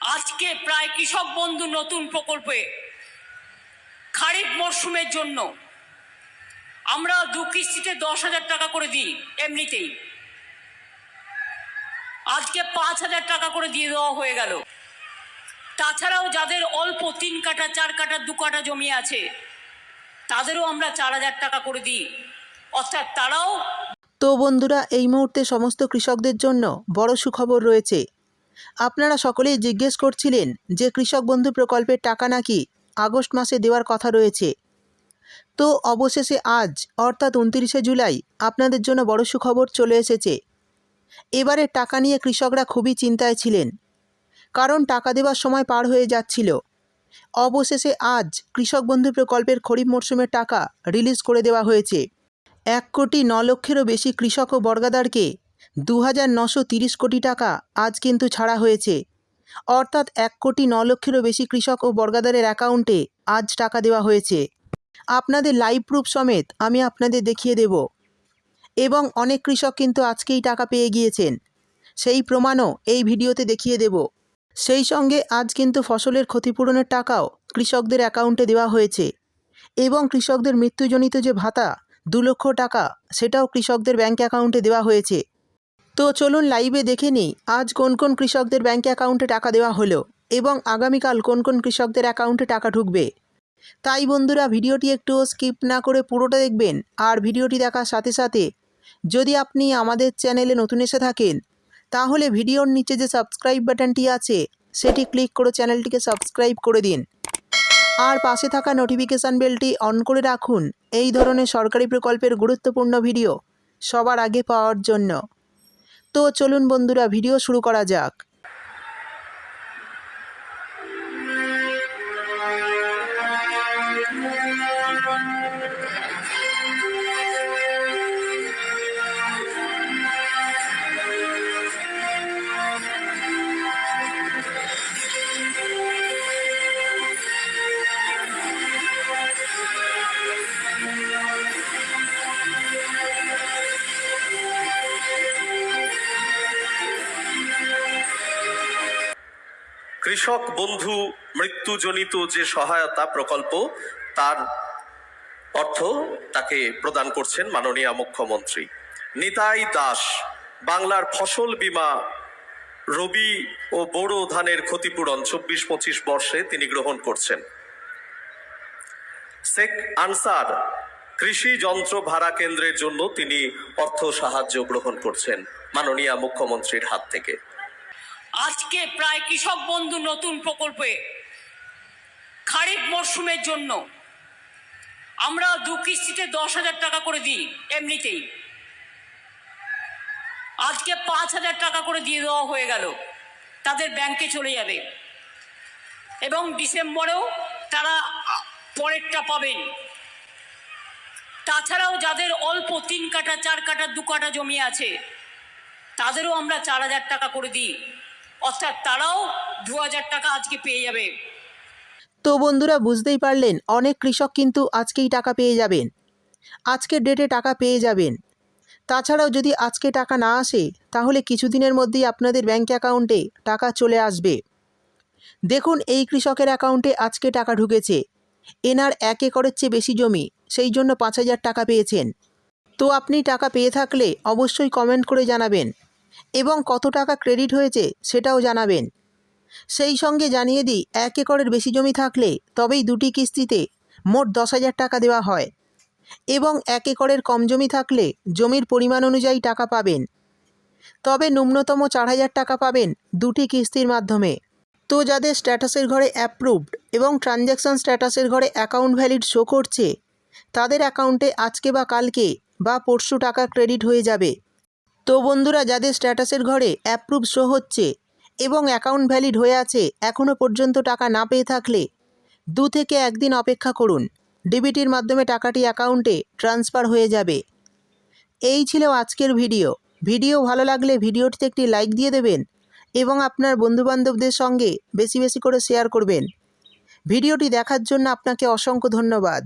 আজকে প্রায় কৃষক বন্ধু নতুন প্রকল্পে খারিফ মরশুমের জন্য আমরা দু কিস্তিতে দশ হাজার টাকা করে দিই এমনিতেই। আজকে পাঁচ হাজার টাকা করে দিয়ে দেওয়া হয়ে গেল। তাছাড়াও যাদের অল্প তিন কাটা চার কাটা দু কাটা জমি আছে, তাদেরও আমরা চার হাজার টাকা করে দিই। অর্থাৎ তারাও তো বন্ধুরা, এই মুহূর্তে সমস্ত কৃষকদের জন্য বড় সুখবর রয়েছে। আপনারা সকলেই জিজ্ঞেস করছিলেন যে কৃষক বন্ধু প্রকল্পের টাকা নাকি আগস্ট মাসে দেওয়ার কথা রয়েছে। তো অবশেষে আজ, অর্থাৎ উনতিরিশে জুলাই, আপনাদের জন্য বড় সুখবর চলে এসেছে। এবারে টাকা নিয়ে কৃষকরা খুবই চিন্তায় ছিলেন। কারণ টাকা দেওয়ার সময় পার হয়ে যাচ্ছিল। অবশেষে আজ কৃষক বন্ধু প্রকল্পের খরিফ মরশুমের টাকা রিলিজ করে দেওয়া হয়েছে। এক কোটি ন লক্ষেরও বেশি কৃষক ও বর্গাদারকে দু হাজার নশো তিরিশ কোটি টাকা আজ কিন্তু ছাড়া হয়েছে। অর্থাৎ এক কোটি ন লক্ষেরও বেশি কৃষক ও বর্গাদারের অ্যাকাউন্টে আজ টাকা দেওয়া হয়েছে। আপনাদের লাইভ প্রুফ সমেত আমি আপনাদের দেখিয়ে দেব। এবং অনেক কৃষক কিন্তু আজকেই টাকা পেয়ে গিয়েছেন। সেই প্রমাণও এই ভিডিওতে দেখিয়ে দেব। সেই সঙ্গে আজ কিন্তু ফসলের ক্ষতিপূরণের টাকাও কৃষকদের অ্যাকাউন্টে দেওয়া হয়েছে। এবং কৃষকদের মৃত্যুজনিত যে ভাতা, দু লক্ষ টাকা, সেটাও কৃষকদের ব্যাঙ্ক অ্যাকাউন্টে দেওয়া হয়েছে। তো চলুন লাইভে দেখে নিই, আজ কোন কোন কৃষকদের ব্যাঙ্ক অ্যাকাউন্টে টাকা দেওয়া হলো এবং আগামীকাল কোন কোন কৃষকদের অ্যাকাউন্টে টাকা ঢুকবে। তাই বন্ধুরা, ভিডিওটি একটু স্কিপ না করে পুরোটা দেখবেন আর ভিডিওটি দেখার সাথে সাথে যদি আপনি আমাদের চ্যানেলে নতুন এসে থাকেন, তাহলে ভিডিওর নিচে যে সাবস্ক্রাইব বাটনটি আছে, সেটি ক্লিক করে চ্যানেলটিকে সাবস্ক্রাইব করে দিন। আর পাশে থাকা নোটিফিকেশান বেলটি অন করে রাখুন, এই ধরনের সরকারি প্রকল্পের গুরুত্বপূর্ণ ভিডিও সবার আগে পাওয়ার জন্য। তো চলুন বন্ধুরা ভিডিও শুরু করা যাক। কৃষক বন্ধু মৃত্যুজনিত যে সহায়তা প্রকল্প, তার অর্থ তাকে প্রদান করছেন মাননীয় মুখ্যমন্ত্রী। নিতাই দাস, বাংলার ফসল বীমা, রবি ও বোরো ধানের ক্ষতিপূরণ চব্বিশ পঁচিশ বর্ষে তিনি গ্রহণ করছেন। শেখ আনসার কৃষি যন্ত্র ভাড়া কেন্দ্রের জন্য তিনি অর্থ সাহায্য গ্রহণ করছেন মাননীয় মুখ্যমন্ত্রীর হাত থেকে। আজকে প্রায় কৃষক বন্ধু নতুন প্রকল্পে খারিফ মরশুমের জন্য আমরা দু কিস্তিতে দশ হাজার টাকা করে দিই, এমনিতেই। আজকে পাঁচ হাজার টাকা করে দিয়ে দেওয়া হয়ে গেল, তাদের ব্যাংকে চলে যাবে। এবং ডিসেম্বরেও তারা পরেরটা পাবেন। তাছাড়াও যাদের অল্প তিন কাটা চার কাটা দু কাটা জমি আছে, তাদেরও আমরা চার হাজার টাকা করে দিই। অর্থাৎ তারাও দু হাজার টাকা আজকে পেয়ে যাবে। তো বন্ধুরা, বুঝতেই পারলেন, অনেক কৃষক কিন্তু আজকেই টাকা পেয়ে যাবেন। আজকের ডেটে টাকা পেয়ে যাবেন। তাছাড়াও যদি আজকে টাকা না আসে, তাহলে কিছুদিনের মধ্যেই আপনাদের ব্যাঙ্ক অ্যাকাউন্টে টাকা চলে আসবে। দেখুন, এই কৃষকের অ্যাকাউন্টে আজকে টাকা ঢুকেছে। এনার এক একরের চেয়ে বেশি জমি, সেই জন্য পাঁচ হাজার টাকা পেয়েছেন। তো আপনি টাকা পেয়ে থাকলে অবশ্যই কমেন্ট করে জানাবেন। এবং কত টাকা ক্রেডিট হয়েছে সেটাও জানাবেন। সেই সঙ্গে জানিয়ে দিই, এক একরের বেশি জমি থাকলে তবেই দুটি কিস্তিতে মোট দশ হাজার টাকা দেওয়া হয় এবং এক একরের কম জমি থাকলে জমির পরিমাণ অনুযায়ী টাকা পাবেন। তবে ন্যূনতম চার হাজার টাকা পাবেন দুটি কিস্তির মাধ্যমে। তো যাদের স্ট্যাটাসের ঘরে অ্যাপ্রুভড এবং ট্রানজ্যাকশন স্ট্যাটাসের ঘরে অ্যাকাউন্ট ভ্যালিড শো করছে, তাদের অ্যাকাউন্টে আজকে বা কালকে বা পরশু টাকা ক্রেডিট হয়ে যাবে। তো বন্ধুরা, যাদের স্ট্যাটাসের ঘরে অ্যাপ্রুভ শো হচ্ছে এবং অ্যাকাউন্ট ভ্যালিড হয়ে আছে এখনও পর্যন্ত টাকা না পেয়ে থাকলে দু থেকে একদিন অপেক্ষা করুন। ডিবিটির মাধ্যমে টাকাটি অ্যাকাউন্টে ট্রান্সফার হয়ে যাবে। এই ছিল আজকের ভিডিও। ভিডিও ভালো লাগলে ভিডিওটিতে একটি লাইক দিয়ে দেবেন এবং আপনার বন্ধুবান্ধবদের সঙ্গে বেশি বেশি করে শেয়ার করবেন। ভিডিওটি দেখার জন্য আপনাকে অসংখ্য ধন্যবাদ।